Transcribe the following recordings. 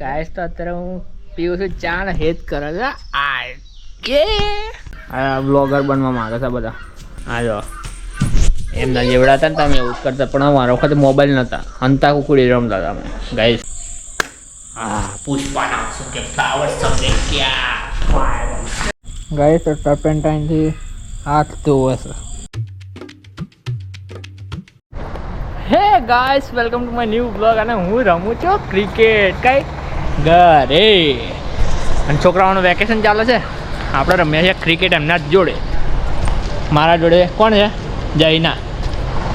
Guys તો અત્યારે હું પીવું છું ચા ને હેત કરે છે. આ કે? આ બ્લોગર બનવા માંગે છે બધા. આ જો. એમના જેવડા હતા ને તમે એવું કરતા પણ અમારા વખતે મોબાઈલ નહોતા હંતા કુકડી રમતા હતા અમે. ગાઈસ કે ફ્લાવર ક્યાં ગાઈસ તો ટર્પેન્ટાઇનથી હાથ ધોવે છે. Hey guys welcome to my new blog અને હું રમું છું ક્રિકેટ કઈ ઘરે. અને છોકરાઓનું વેકેશન ચાલે છે. આપણે રમ્યા છીએ ક્રિકેટ એમના જ જોડે. મારા જોડે કોણ છે? જૈના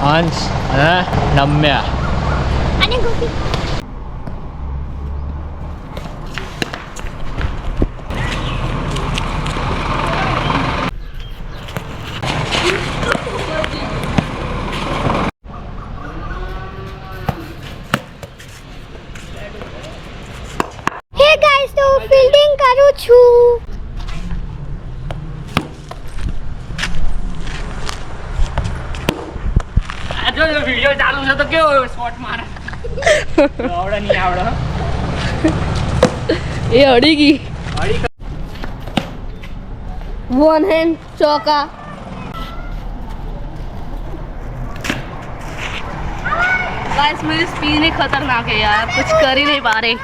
અંશ. અને નમ્યા ये अड़ी की। वन हैंड चौका। गाइस मेरी स्पीड ही खतरनाक है यार। कुछ कर ही नहीं पा रहे।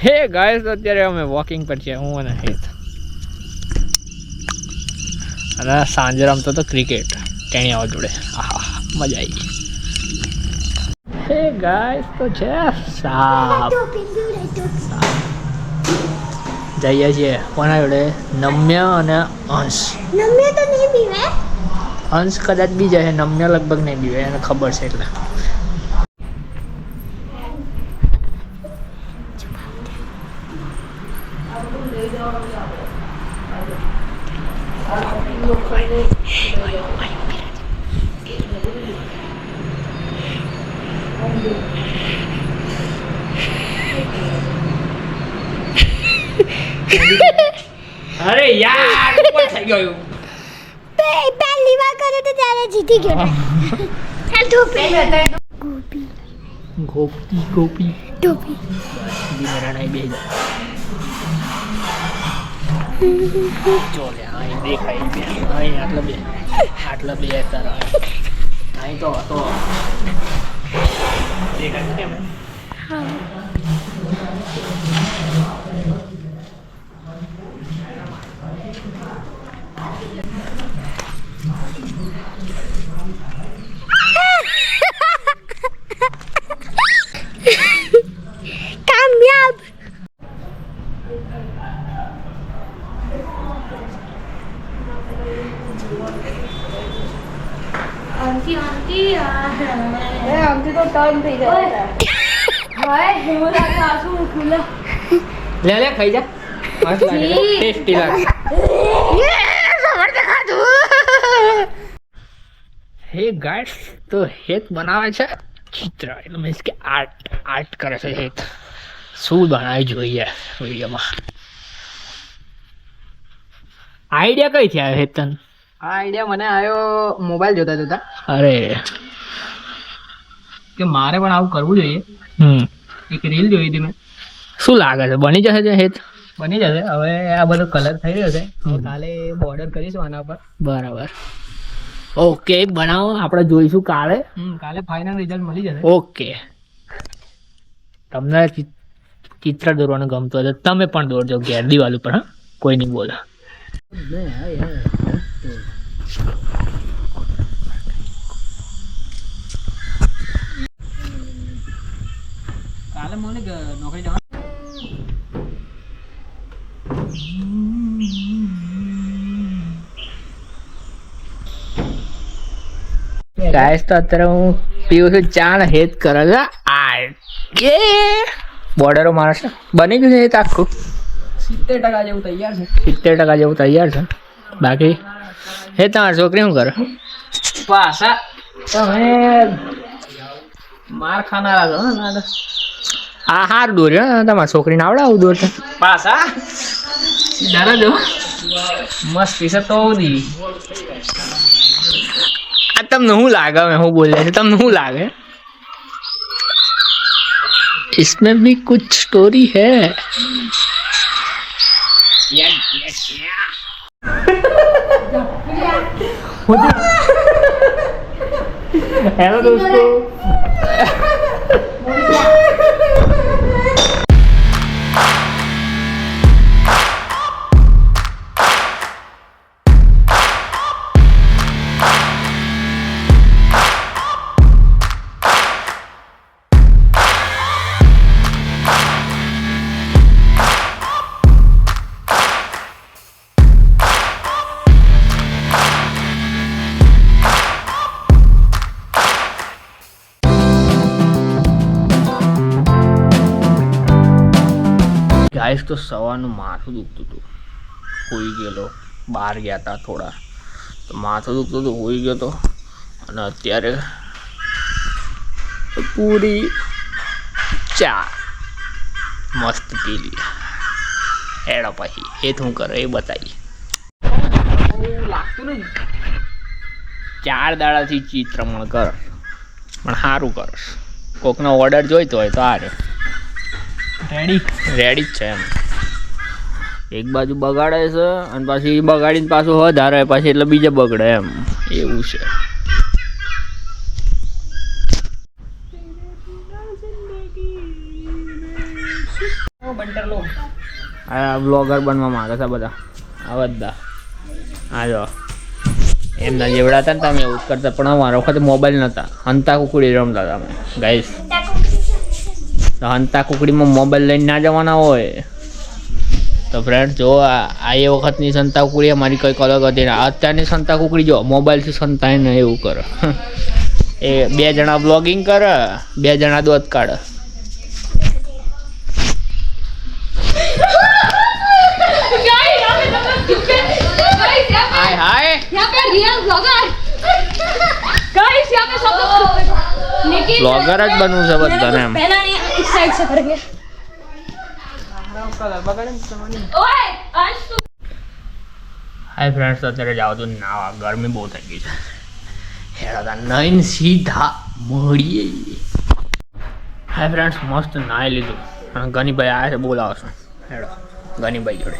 હે ગાઈસ અત્યારે અમે વોકિંગ પર છીએ હું અને હેત. અને સાંજે રમતો તો ક્રિકેટ ટેણિયાઓ જોડે. આહા મજા આવી ગઈ. હે ગાઈસ તો છે સાપ. જઈએ છીએ કોના જોડે? નમ્ય અને અંશ. નમ્ય તો નહીં પીવે અંશ કદાચ બી જાય નમ્ય લગભગ નહીં બી એને ખબર છે એટલે અરે યાર ઉપર થઈ ગયું. પે પહેલી વાર કર્યો તો ત્યારે જીતી ગયો. ચાલ ટોપી ગોપી. ગોપી ગોપી. ટોપી બિમરાણાઈ બે ચોલે અહીં દેખાય બે અહીં આટલા બે. આટલા બે તારા અહીં તો હતો દેખાય છે કેમ Kamyab. આંટી આંટી એ આંટી તો ટર્ન થઈ જાય ભાઈ હું રાખા આસુ ખુલા લે લે ખાઈ જા મસ્ત લાગે ટેસ્ટી લાગે હે ગાઈડ તો હેત બનાવે છે ચિત્ર. એટલે મીન્સ કે આર્ટ આર્ટ કરે છે હેત. શું બનાવી જોઈએ વિડીયોમાં? આઈડિયા કઈ થી આવ્યો હેતન આ આઈડિયા મને આવ્યો મોબાઈલ જોતા જોતા. અરે. કે મારે પણ આવું કરવું જોઈએ. હમ. એક રીલ જોઈ હતી મેં. શું લાગે છે? બની જશે છે હેત? બની જશે. હવે આ બધો કલર થઈ રહ્યો છે. કાલે બોર્ડર કરીશું આના પર બરાબર. ઓકે બનાવો. આપણે જોઈશું કાલે. કાલે ફાઇનલ રિઝલ્ટ મળી જશે. ઓકે. તમને ચિત્ર દોરવાનું ગમતું હોય તમે પણ દોરજો ઘેર દિવાલ ઉપર હા? કોઈ નહીં બોલે. કાલે મને નોકરી જવાનું? ગાઈસ તો અત્યારે હું પીવું છું ચા ને હેત કરે છે આ કે બોર્ડરો મારે છે. બની ગયું છે હેત આખું? સિત્તેર ટકા જેવું તૈયાર છે. સિત્તેર ટકા જેવું તૈયાર છે. બાકી? હે તમારી છોકરી શું કરે? પાછા તમે માર ખાનારા છો ને આ હાર દોર્યો ને તમારી છોકરીને આવડે આવું છે પાછા? સીધા જો મસ્તી છે તો દી. આ તમને શું લાગે મેં હું બોલ્યા છે તમને શું લાગે इसमें भी कुछ स्टोरी है हेलो दोस्तों ગાઈસ તો સવારનું માથું દુખતું હતું. હોઈ ગયેલો. બહાર ગયા હતા થોડા. તો માથું દુખતું હતું, હોઈ ગયો તો. અને અત્યારે પૂરી ચા. મસ્ત પી લી. હેડો પછી. એ શું કરે, એ બતાવી. લાગતું નહીં ચાર દાડાથી ચિત્રમણ કર. પણ સારું કરશ. કોકનો ઓર્ડર જોઈતો હોય તો આ રે રેડી રેડી જ છે એમ. એક બાજુ બગાડે છે અને પાછી બગાડીને પાછું વધારે પાછી એટલે બીજે બગડે એમ. એવું છે. આ બ્લોગર બનવા માંગે છે બધા. આ બધા. આ જો. એમના જેવડા હતા ને તમે એવું કરતા, પણ અમારા વખતે મોબાઈલ નહોતા હંતા કુકડી રમતા હતા અમે. તો હંતા કુકડીમાં મોબાઈલ લઈને ના જવાના હોય તો ફ્રેન્ડ જો આ એ વખતની સંતા કુકડી મારી કંઈક અલગ હતી અત્યારની સંતા કુકડી જો મોબાઈલથી સંતાઈને એવું કરે એ બે જણા બ્લોગિંગ કરે બે જણા દોધ કાઢે હાય હાય રિયલ બ્લોગર જ બનવું છે બધાને એમ इस साइड से करेंगे કલર બગાડે ને તમારી ओए अंश तू હાય ફ્રેન્ડ્સ અત્યારે જાવ તો નાવા ગરમી બહુ થઈ ગઈ છે હેડા નઈન સીધા મળીએ હાય ફ્રેન્ડ્સ મસ્ત નાહી લીધું અને ગનીભાઈ આવ્યા છે બોલાવો છો હેડો ગનીભાઈ જોડે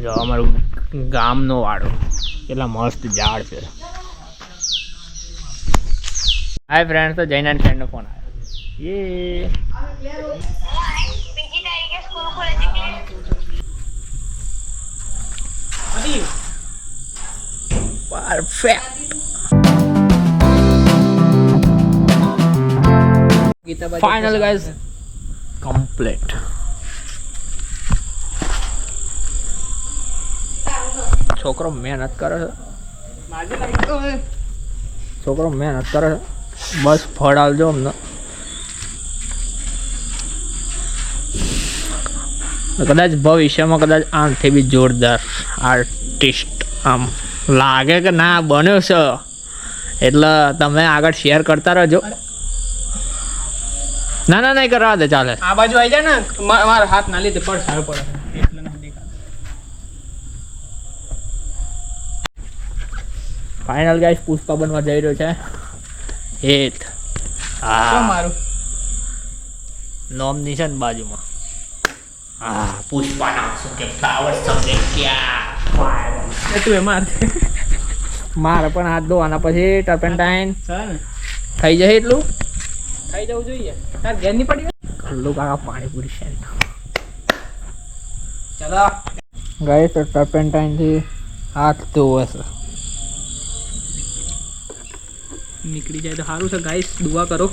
જો અમારું ગામનો વાડો કેટલા મસ્ત ઝાડ છે હાય ફ્રેન્ડ તો જૈનાની ફ્રેન્ડનો ફોન આવ્યો યે પરફેક્ટ ફાઇનલ ગાઈઝ કમ્પ્લીટ છોકરો મહેનત કરે છે. છોકરો મહેનત કરે છે. બસ ફળ આવજો અમને. કદાચ ભવિષ્યમાં કદાચ આમથી બી જોરદાર આર્ટિસ્ટ આમ લાગે કે ના બન્યો છે. એટલે તમે આગળ શેર કરતા રહેજો. ના ના નહીં કરવા દે ચાલે. આ બાજુ આવી જાય ને મારા હાથ ના લીધે પડ સારું પડે. એટલે. ફાઇનલ ગાઈસ પુષ્પા બનવા જઈ રહ્યો છે. હેત. શું હા મારું? નોમની છે ને બાજુમાં. હા પુષ્પા નામ શું કે ફ્લાવર સબજે ક્યાં એ તું એમાં મારે પણ હાથ ધોવાના પછી ટર્પેન્ટાઇન થઈ જશે એટલું? થઈ જવું જોઈએ. તાર ઘેરની પડી ખલ્લુ કાકા પાણીપુરી છે ચાલો. ગાઈસ તો ટર્પેન્ટાઇનથી હાથ ધોવે છે નીકળી જાય તો સારું છે ગાઈસ દુઆ કરો.